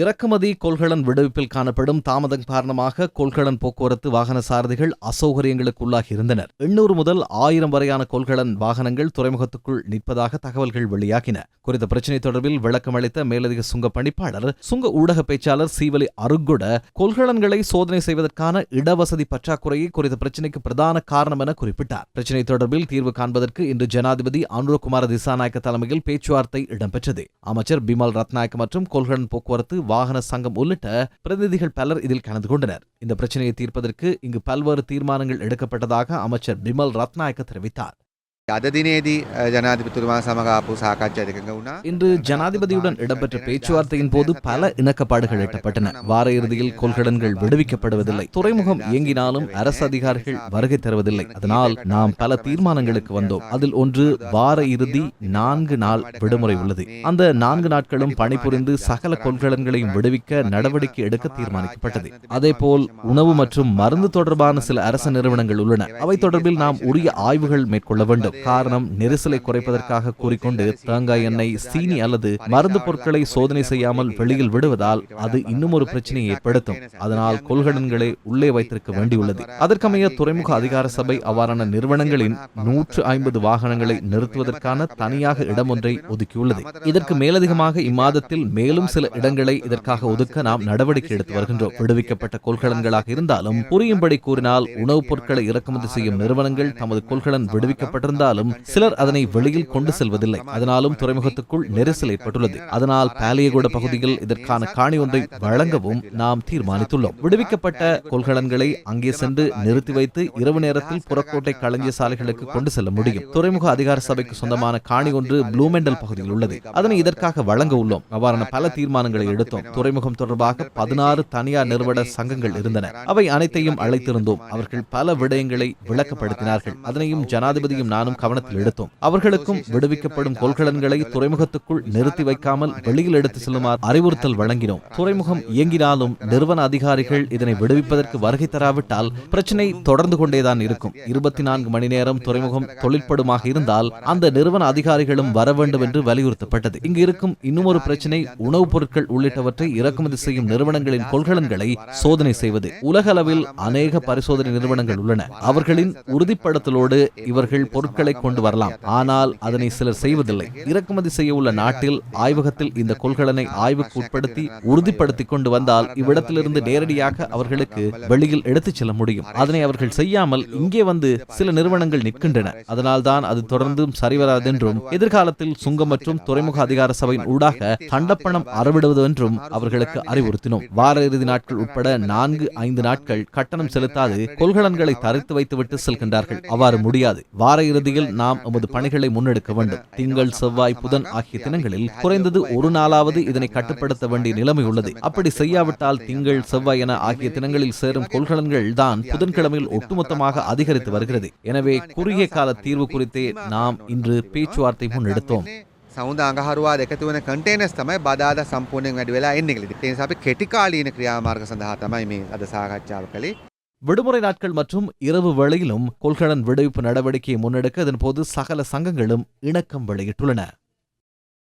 இறக்குமதி கொள்கலன் விடுவிப்பில் காணப்படும் தாமதம் காரணமாக கொள்கலன் போக்குவரத்து வாகன சாரதிகள் அசௌகரியங்களுக்கு உள்ளாகி இருந்தனர். எண்ணூறு முதல் ஆயிரம் வரையான கொள்கலன் வாகனங்கள் துறைமுகத்துக்குள் நிற்பதாக தகவல்கள் வெளியாகின. குறித்த பிரச்சினை தொடர்பில் விளக்கம் அளித்த மேலதிக சுங்க பணிப்பாளர் சுங்க ஊடக பேச்சாளர் சீவலி அருகுட கொள்கலன்களை சோதனை செய்வதற்கான இடவசதி பற்றாக்குறையை குறித்த பிரச்சினைக்கு பிரதான காரணம் என குறிப்பிட்டார். பிரச்சினை தொடர்பில் தீர்வு காண்பதற்கு இன்று ஜனாதிபதி அனுரகுமார திசாநாயக்க தலைமையில் பேச்சுவார்த்தை இடம்பெற்றது. அமைச்சர் பிமல் ரத்நாயக்க மற்றும் கொள்கலன் போக்குவரத்து வாகன சங்கம் உள்ளிட்ட பிரதிநிதிகள் பலர் இதில் கலந்து கொண்டனர். இந்த பிரச்சனையை தீர்ப்பதற்கு இங்கு பல்வேறு தீர்மானங்கள் எடுக்கப்பட்டதாக அமைச்சர் பிமல் ரத்நாயக்க தெரிவித்தார். இன்று ஜனாதிபதியுடன் இடம்பெற்ற பேச்சுவார்த்தையின் போது பல இணக்கப்பாடுகள் எட்டப்பட்டன வார இறுதியில் கொள்கடன்கள் விடுவிக்கப்படுவதில்லை துறைமுகம் இயங்கினாலும் அரசு அதிகாரிகள் வருகை தருவதில்லை அதனால் நாம் பல தீர்மானங்களுக்கு வந்தோம். அதில் ஒன்று வார இறுதி நான்கு நாள் விடுமுறை உள்ளது. அந்த நான்கு நாட்களும் பணிபுரிந்து சகல கொள்கடன்களையும் விடுவிக்க நடவடிக்கை எடுக்க தீர்மானிக்கப்பட்டது. அதே போல் உணவு மற்றும் மருந்து தொடர்பான சில அரசு நிறுவனங்கள் உள்ளன. அவை தொடர்பில் நாம் உரிய ஆய்வுகள் மேற்கொள்ள வேண்டும். காரணம் நெரிசலை குறைப்பதற்காக கூறிக்கொண்டு தேங்காய் எண்ணெய் சீனி அல்லது மருந்து பொருட்களை சோதனை செய்யாமல் வெளியில் விடுவதால் அது இன்னும் ஒரு பிரச்சனையை ஏற்படுத்தும். அதனால் கொள்கடன்களை உள்ளே வைத்திருக்க வேண்டியுள்ளது. அதற்கமைய துறைமுக அதிகார சபை அவ்வாறான நிறுவனங்களின் நூற்று ஐம்பது வாகனங்களை நிறுத்துவதற்கான தனியாக இடம் ஒன்றை ஒதுக்கியுள்ளது. இதற்கு மேலதிகமாக இம்மாதத்தில் மேலும் சில இடங்களை இதற்காக ஒதுக்க நாம் நடவடிக்கை எடுத்து வருகின்றோம். விடுவிக்கப்பட்ட கொள்கலன்களாக இருந்தாலும் புரியும்படி கூறினால் உணவுப் பொருட்களை இறக்குமதி செய்யும் நிறுவனங்கள் தமது கொள்கலன் விடுவிக்கப்பட்டிருந்தாலும் சிலர் அதனை வெளியில் கொண்டு செல்வதில்லை. அதனாலும் துறைமுகத்துக்குள் நெரிசல் ஏற்பட்டுள்ளது. அதனால் பாலியகுட பகுதியில் இதற்கான காணி ஒன்றை வழங்கவும் நாம் தீர்மானித்துள்ளோம். விடுவிக்கப்பட்ட கொள்கலன்களை அங்கே சென்று நிறுத்தி வைத்து இரவு நேரத்தில் புறக்கோட்டை களஞ்சிய சாலைகளுக்கு கொண்டு செல்ல முடியும். துறைமுக அதிகார சபைக்கு சொந்தமான காணி ஒன்று ப்ளூமெண்டல் பகுதியில் உள்ளது. அதனை இதற்காக வழங்க உள்ளோம். அவ்வாறான பல தீர்மானங்களை எடுத்தோம். துறைமுகம் தொடர்பாக பதினாறு தனியார் நிறுவன சங்கங்கள் இருந்தன. அவை அனைத்தையும் அழைத்திருந்தோம். அவர்கள் பல விடயங்களை விளக்கப்படுத்தினார்கள். அதனையும் ஜனாதிபதியும் நானும் கவனத்தில் எடுத்தோம். அவர்களுக்கும் விடுவிக்கப்படும் கொள்கலன்களை துறைமுகத்துக்குள் நிறுத்தி வைக்காமல் வெளியில் எடுத்து செல்லுமாறு அறிவுறுத்தல் வழங்கினோம். துறைமுகம் இயங்கினாலும் நிறுவன அதிகாரிகள் இதனை விடுவிப்பதற்கு வருகை தராவிட்டால் பிரச்சனை தொடர்ந்து கொண்டேதான் இருக்கும். இருபத்தி நான்கு மணி நேரம் துறைமுகம் தொழிற்படுமாக இருந்தால் அந்த நிறுவன அதிகாரிகளும் வர வேண்டும் என்று வலியுறுத்தப்பட்டது. இங்கு இருக்கும் இன்னும் ஒரு பிரச்சனை உணவுப் பொருட்கள் உள்ளிட்டவற்றை இறக்குமதி செய்யும் நிறுவனங்களின் கொள்கலன்களை சோதனை செய்வது. உலக அளவில் அநேக பரிசோதனை நிறுவனங்கள் உள்ளன. அவர்களின் உறுதிப்படுத்தலோடு இவர்கள் பொருட்கள் கொண்டு வரலாம். ஆனால் அதனை சிலர் செய்வதில்லை. இறக்குமதி செய்ய உள்ள நாட்டில் ஆய்வகத்தில் இந்த கொள்கலனை ஆய்வுக்கு உட்படுத்தி உறுதிப்படுத்திக் கொண்டு வந்தால் இவ்விடத்திலிருந்து நேரடியாக அவர்களுக்கு வெளியில் எடுத்துச் செல்ல முடியும். அதனை அவர்கள் செய்யாமல் இங்கே வந்து சில நிறுவனங்கள் நிற்கின்றன. அதனால்தான் அது தொடர்ந்தும் சரிவராதென்றும் எதிர்காலத்தில் சுங்கம் மற்றும் துறைமுக அதிகார சபையின் ஊடாக தண்டப்பணம் அறவிடுவது என்றும் அவர்களுக்கு அறிவுறுத்தினோம். வார இறுதி நாட்கள் உட்பட நான்கு ஐந்து நாட்கள் கட்டணம் செலுத்தாது. கொள்கலன்களை தரித்து வைத்துவிட்டு செல்கின்றார்கள் அவ்வாறு முடியாது வார இறுதியில் நாம் எமது பணிகளை முன்னெடுக்க வேண்டும் திங்கள் செவ்வாய் புதன் ஆகிய தினங்களில் குறைந்தது ஒரு நாளாவது இதனை கட்டுப்படுத்த வேண்டிய நிலைமை உள்ளது அப்படி செய்யாவிட்டால் திங்கள் செவ்வாய் என ஆகிய தினங்களில் சேரும் கொள்கலன்கள் தான் புதன்கிழமையில் ஒட்டுமொத்தமாக அதிகரித்து வருகிறது எனவே குறுகிய கால தீர்வு குறித்தே நாம் இன்று பேச்சுவார்த்தை முன்னெடுத்தோம் සෞන්ද අඟහරුවා දෙකතු වන කටේනස් තමයි බදාද සම්පූර්ණයෙන් වැඩි වෙලා එන්න කලි ඒ අපි කෙටිකාලීන ක්‍රියාමාර්ග සඳහා තමයි මේ අද සාකච්ඡාව කළේ விடுமுறை நாட்கள் மற்றும் இரவு வேளையிலும் கொள்கலன் விடுவிப்பு நடவடிக்கையை முன்னெடுக்க இதன்போது சகல சங்கங்களும் இணக்கம் வெளியிட்டுள்ளன.